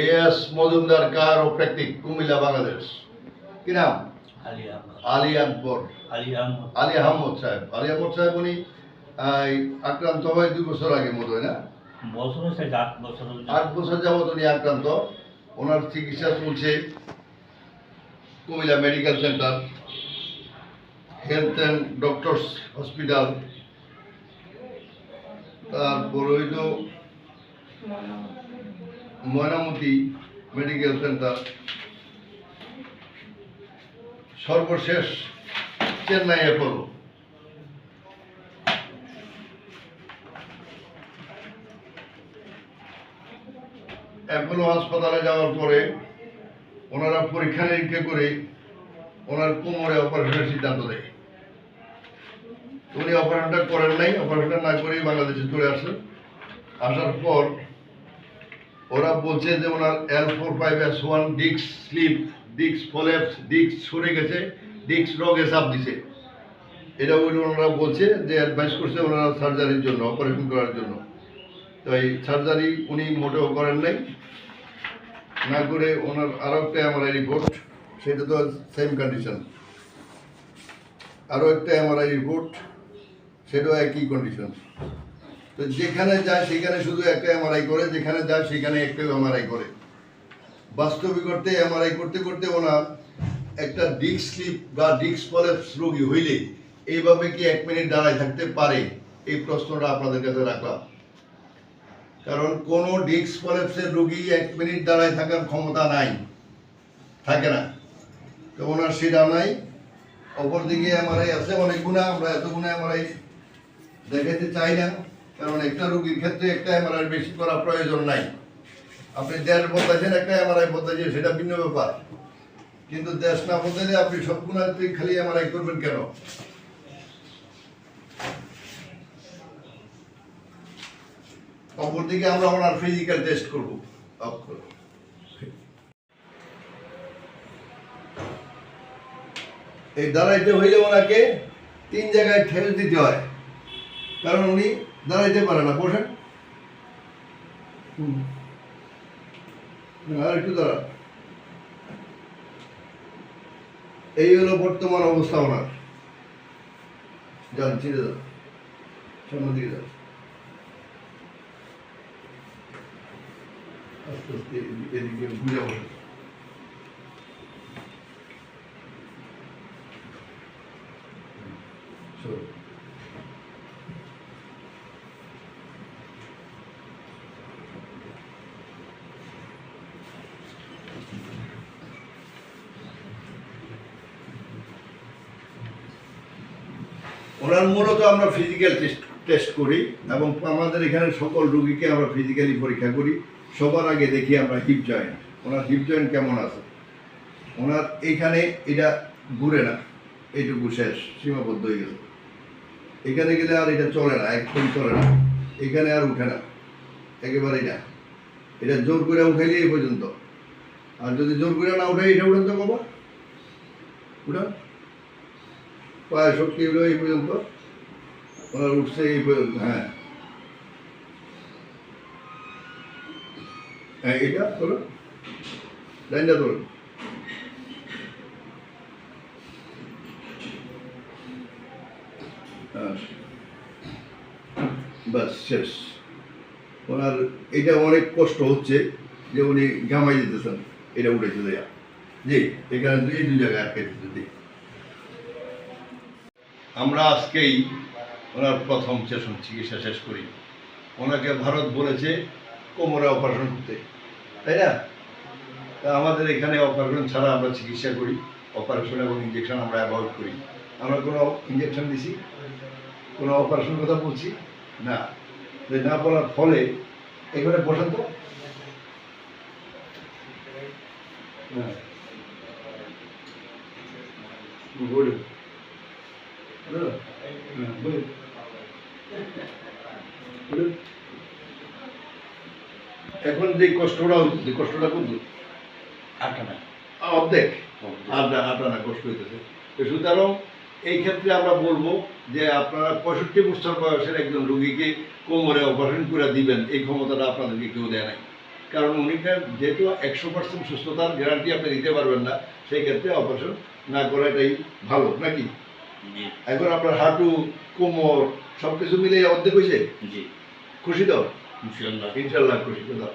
S Majumdar কার ও প্র্যাকটিক কুমিল্লা বাংলাদেশ। কি নাম? আলী আকবর। আলী আহমদ। সাহেব। আলী আহমদ সাহেব উনি আক্রান্ত হয় দুই বছর আগে মতো হয় না আট বছর আট বছর যাবত উনি আক্রান্ত। ওনার চিকিৎসা চলছে Comilla medical centre health and doctors hospital. তারপর হইল ময়নামতি মেডিকেল সেন্টার। সর্বশেষ চেন্নাই অ্যাপোলো অ্যাপোলো হাসপাতালে যাওয়ার পরে ওনারা পরীক্ষা নিরীক্ষা করে ওনার কোমরে অপারেশনের সিদ্ধান্ত দেয়। উনি অপারেশনটা করেন নাই, অপারেশনটা না করেই বাংলাদেশে চলে আসেন। আসার পর ওরা বলছে যে ওনার L four five S one ডিক্স স্লিপ ডিক্স ফলেপস ডিক্স সরে গেছে ডিক্স রগে চাপ দিছে। এটা ওই ওনারা বলছে যে অ্যাডভাইস করছে ওনারা সার্জারির জন্য অপারেশন করার জন্য। তো এই সার্জারি উনি মোটেও করেন নাই। না করে ওনার আরও একটা এমআরআই রিপোর্ট সেটা তো সেম কন্ডিশন আরও একটা এমআরআই রিপোর্ট সেটাও একই কন্ডিশন তো যেখানে যায় সেখানে শুধু একটা এমআরআই করে, যেখানে যায় সেখানে একটা এমআরআই করে। বাস্তবিক করতে এমআরআই করতে করতে ওনার একটা ডিস্ক স্লিপ বা ডিস্ক পলেপস রোগী হইলে এইভাবে কি এক মিনিট দাঁড়ায় থাকতে পারে? এই প্রশ্নটা আপনাদের কাছে রাখলাম। কারণ কোন ডিস্ক পলেপসের রোগী এক মিনিট দাঁড়ায় থাকার ক্ষমতা নাই, থাকে না। তো ওনার সেটা নাই। অপরদিকে এমআরআই আছে, অনেক গুণা, আমরা এত গুণা এমআরআই দেখাতে চাই না। কারণ একটা রোগীর ক্ষেত্রে একটা এমআরআই বেশি করা প্রয়োজন নাই। আপনি দেশ বদলাইছেন, একটা এমআরআই বদলাইছেন, সেটা ভিন্ন ব্যাপার। কিন্তু দেশ না বদলাইলে আপনি সব গুণাতে খালি এমআরআই করবেন কেন? অপরদিকে আমরা ওনার ফিজিক্যাল টেস্ট করব। অফ করো। এই দাঁড়াইতে হইলে ওনাকে তিন জায়গায় ঠেলে দিতে হয়। কারণ উনি দাঁড়াইতে পারে না, বসেন। আর একটু দাঁড়ান। এই হলো বর্তমান অবস্থা ওনার। যান, ছিঁড়ে যান সামনে দিকে যান। আস্তে আস্তে এদিকে- এদিকে ঘুরে বসে সরো। ওনার মূলত আমরা ফিজিক্যাল টেস্ট টেস্ট করি এবং আমাদের এখানে সকল রুগীকে আমরা ফিজিক্যালি পরীক্ষা করি। সবার আগে দেখি আমরা হিপ জয়েন্ট ওনার হিপ জয়েন্ট কেমন আছে? ওনার এইখানে এটা ঘুরে না, এইটুকু শেষ, সীমাবদ্ধ হয়ে গেল এখানে গেলে আর এটা চলে না, একদম চলে না। এখানে আর উঠে না, একেবারেই না। এটা জোর করে উঠাইলে এই পর্যন্ত। আর যদি জোর করে না উঠে এটা উঠেন তো বাবা উঠান? পায়ে শক্তি হলো এই পর্যন্ত? ওনার উঠছে এই পর্যন্ত হ্যাঁ। হ্যাঁ এটা তোলো লাইনটা তোলো হ্যাঁ। বাস শেষ। ওনার এটা অনেক কষ্ট হচ্ছে যে উনি ঘামাই দিতেছেন। এটা উঠেছে দেয়া। জি, এখানে এই দুই জায়গায় আটকে দিতে আমরা আজকেই ওনার প্রথম সেশন চিকিৎসা শেষ করি। ওনাকে ভারত বলেছে কোমরে অপারেশন করতে। তাই না? তা আমাদের এখানে অপারেশন ছাড়া আমরা চিকিৎসা করি, অপারেশন এবং ইঞ্জেকশন আমরা অ্যাভয়েড করি। আমরা কোনো ইঞ্জেকশন দিছি? কোনো অপারেশন কথা বলছি? না। না বলার ফলে এখানে বসেন তো। হ্যাঁ। এখন যে কষ্টটা হচ্ছে কষ্টটা করছে আটটা না অর্ধেক। আটা আটানা কষ্ট হইতেছে। সুতরাং এই ক্ষেত্রে আমরা বলব যে আপনারা পঁয়ষট্টি বছর বয়সের একজন রুগীকে কোমরে অপারেশন করে দিবেন এই ক্ষমতাটা আপনাদেরকে কেউ দেয় নাই। কারণ উনিকে যেহেতু একশো পার্সেন্ট সুস্থতার গ্যারান্টি আপনি দিতে পারবেন না সেই ক্ষেত্রে অপারেশন না করাটাই ভালো নাকি? এখন আপনার হাঁটু কোমর সবকিছু মিলিয়ে মিলে অর্ধেক হয়েছে? জি। খুশি তো? ইনশাল্লাহ। ইনশাল্লাহ খুশি তো